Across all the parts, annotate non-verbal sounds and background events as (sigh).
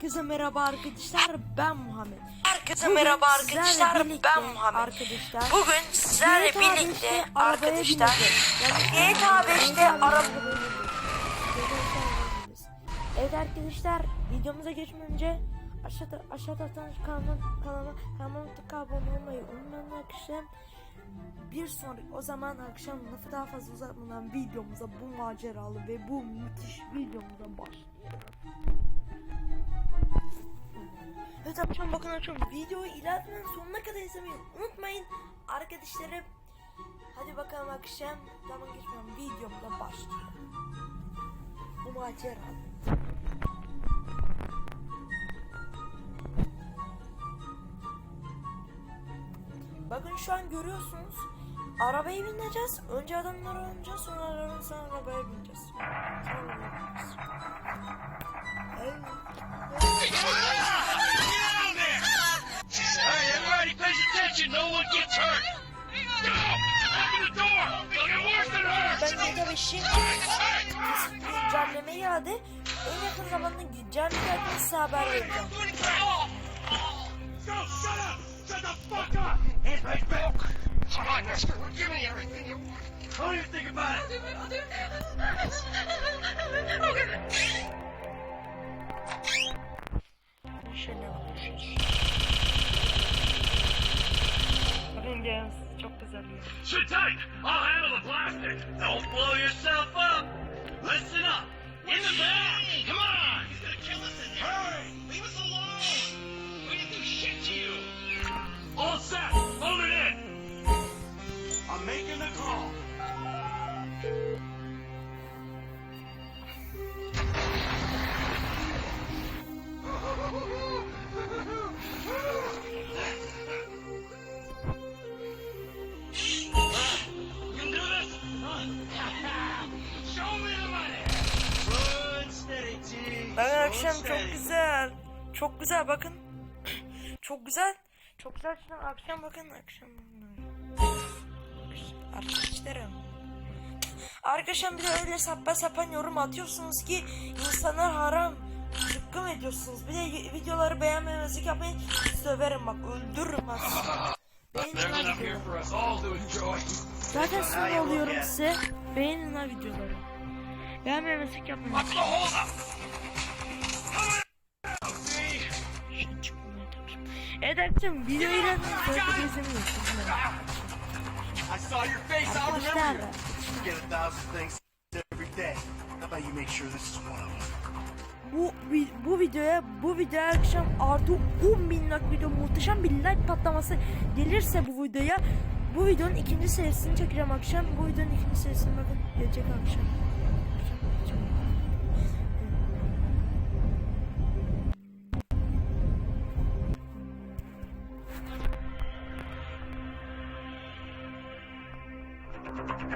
Herkese merhaba arkadaşlar ben Muhammed. Herkese Bugün merhaba arkadaşlar ben Muhammed. Arkadaşlar Bugün sizlerle birlikte arkadaşlar GTA 5'te araba Evet arkadaşlar videomuza geçmeden önce aşağıda aşağıda atan kanalıma kanalıma kanalıma abone olmayı unutmayın arkadaşlar. Bir sonraki o zaman akşam lafı daha fazla uzatmadan videomuza bu maceralı ve bu müthiş videomuza başlayalım. Evet akşam bakın akşam videoyu ileriden sonuna kadar izlemeyi unutmayın arkadaşlarım. Hadi bakalım akşam zaman geçmeden videomda başlayalım. Bu macera. Bakın şu an görüyorsunuz. Arabaya bineceğiz. Önce adamlara bineceğiz. Sonra sonra arabaya bineceğiz. Sonra beşi güncelleme geldi. En yakın zamanda güncelleme geldi size haber vereceğim. Go! Shut up! Drop the Sit tight! I'll handle the plastic! Don't blow yourself up! Güzel bakın. (clears throat) çok güzel. Çok güzel şuna akşam bakın akşam. Arkadaşlarım. Arkadaşlar bir de öyle saçma sapan yorum atıyorsunuz ki insanlar haram zıkkım ediyorsunuz. Bir de videoları beğenmemezlik yapmayın. Söverim bak öldürürüm aslında. Beğenin videoları. Zaten sinir oluyorum size. Beğenin videoları. Beğenmemezlik yapmayın. Evet arkadaşlar videoyu. Sonra izlemeyi I saw your face. I Arkadaşlar. remember you. Get a thousand things every day. How about you make sure this is one of them? Bu bu videoya bu videoya akşam artı 10 bin like video muhteşem bir like patlaması gelirse bu videoya bu videonun ikinci serisini çekeceğim akşam. Bu videonun ikinci serisini bakın gelecek akşam.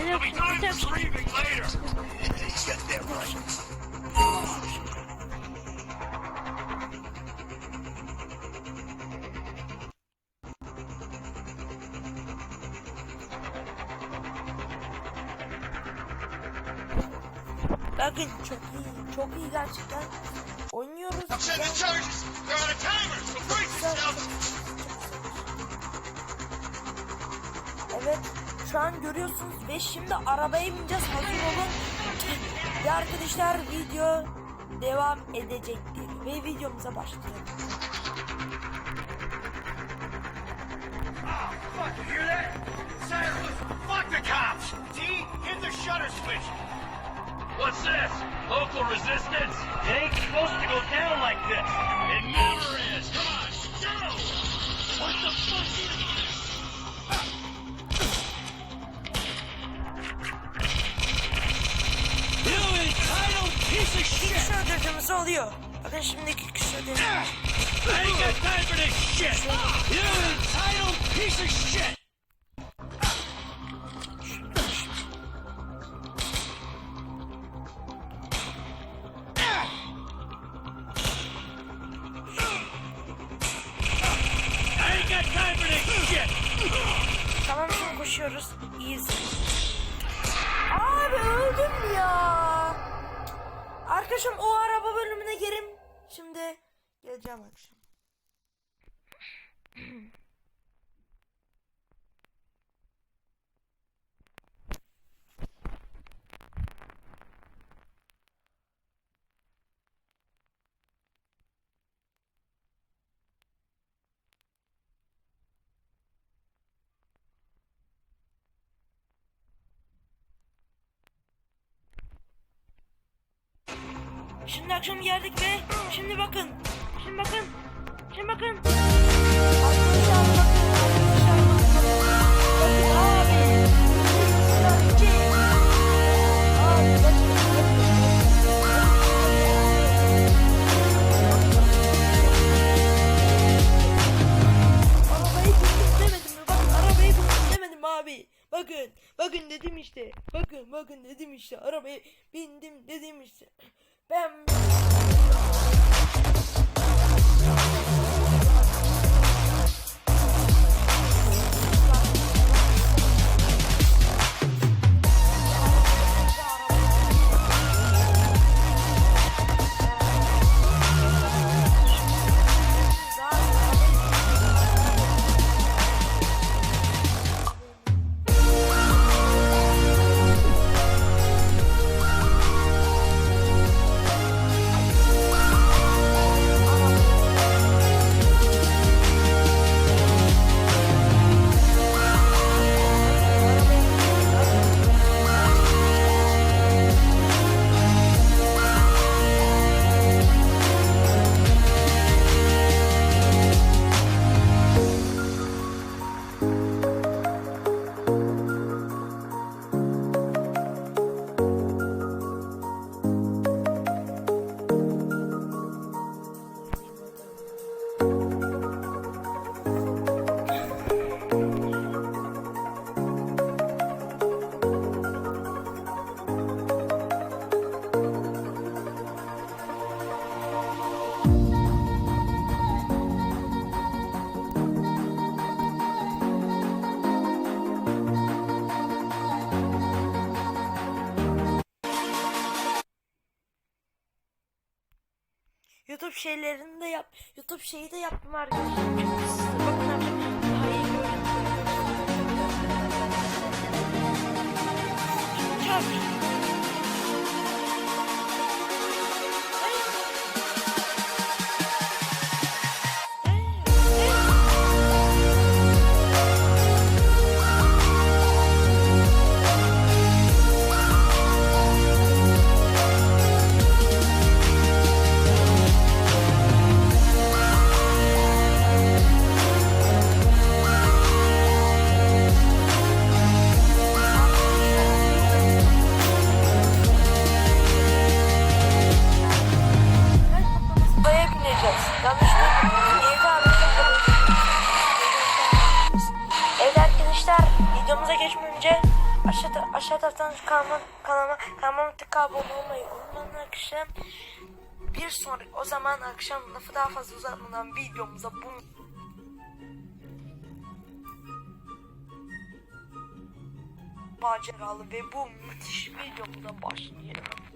Let's get. We'll be doing this grieving later. Got that right. Bakın çok iyi, çok iyi gerçekten. Oynuyoruz. Evet şu an görüyorsunuz ve şimdi arabaya bineceğiz hazır olun. Ve arkadaşlar video devam edecektir ve videomuza başlayalım. What's this? Local resistance? It ain't supposed to go down like this. It never is. I ain't got time for this shit! Tamam şimdi koşuyoruz. İyiyiz. Abi öldüm ya. Arkadaşım o araba bölümüne gelim. Şimdi geleceğim akşam. (clears throat) Şimdi akşam geldik ve şimdi bakın. Şimdi bakın. Şimdi bakın. Arkadaşlar bakın. Bakın. Bakın dedim işte. Bakın bakın dedim işte. Arabaya bindim dedim işte. Ben YouTube şeylerini de yap. YouTube şeyi de yaptım arkadaşlar. Taraftan kanalıma kanalıma kanalıma tıkla abone olmayı unutmayın arkadaşlar. Bir sonraki o zaman akşam lafı daha fazla uzatmadan videomuza bu maceralı ve bu müthiş videomuza başlayalım.